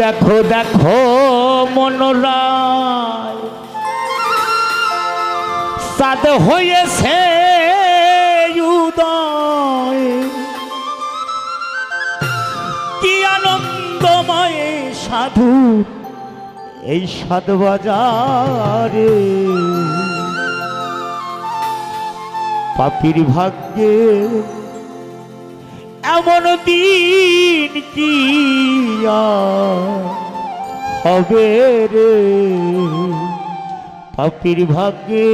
দেখো দেখো মনোরায় সাদ হয়েছে উদয়। কি আনন্দময় সাধু এই সাদ বাজারে। পাপির ভাগ্যে এমন দিন কি হবে রে? পাপির ভাগ্যে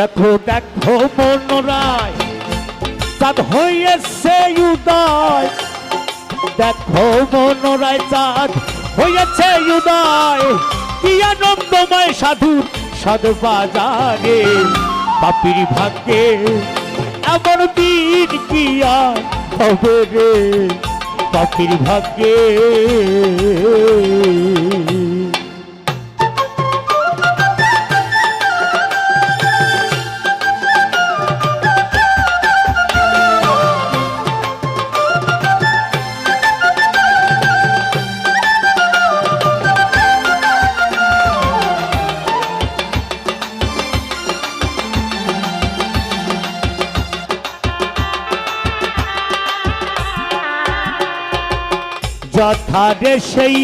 দেখো দেখো মনোরায় চাঁদ হয়েছে উদয়। দেখো মনোরায় চাঁদ হয়েছে উদয়। কি আনন্দময় সাধু সাধু বাজারে পাপির ভাগ্যে এমন দিন কি আর হবে রে? পাপির ভাগ্যে যথারে সেই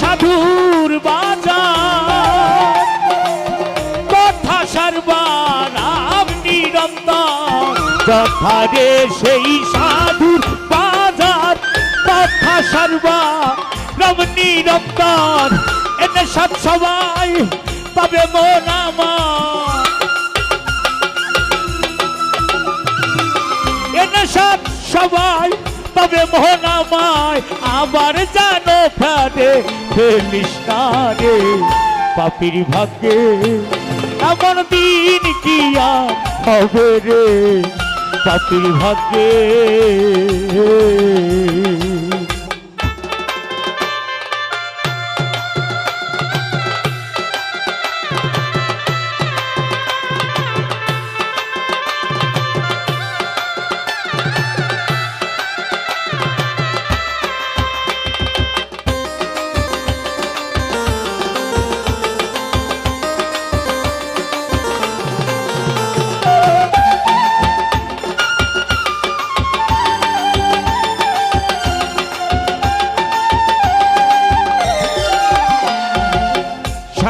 সাধুর বাজার। কথা সর্বারাম নিরন্তর। যথারে সেই সাধুর বাজার। কথা সর্বারাম নিরন্তর। এনে সব সবাই পাবে মন আমার। এনে সব সবাই তবে মোহনামায় আবার জানো ফেরে ফেলিস রে পাপির ভাগ্যে। এমন দিন কি হবে রে, পাপির ভাগ্যে?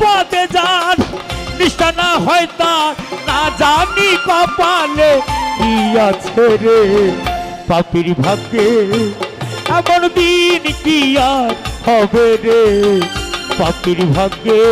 পদে যান। নিষ্ঠা না হয় তার, না জানি কপালে কি আছে রে। পাপির ভাগ্যে এমন দিন কি আর হবে রে। পাপির ভাগ্যে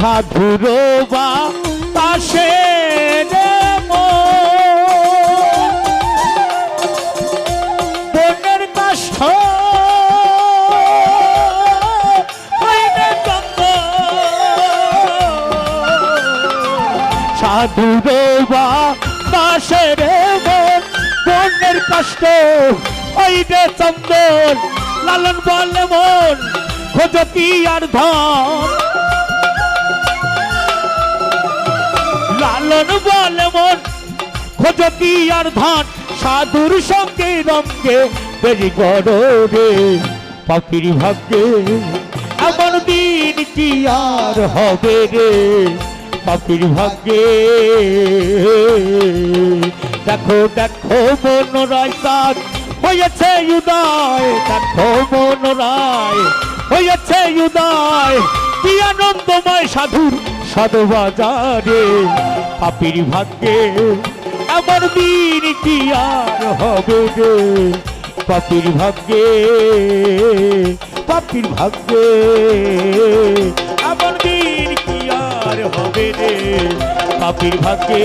সাধুর বা তাসে বনের কাষ্ঠ সাধুর বা তাসে রে বনের কাষ্ঠ ওই রে চন্দন লালন বলে মন, খোঁজ কি আর ধন। মন আর ধান, সাধুর সঙ্গে রঙ্গে বেরি গড় রে পাখির ভাগ্যে। এমন দিন কি আর হবে রে পাখির ভাগ্যে? দেখো দেখো মনোরায় কাজ হয়েছে উদয়, দেখো মনোরায় হয়েছে উদয়, কি আনন্দময় সাধুর সাধু বাজারে পাপির ভাগ্যে আমার দিন কি আর হবে রে? পাপির ভাগ্যে পাপির ভাগ্যে আমার দিন কি আর হবে রে? পাপির ভাগ্যে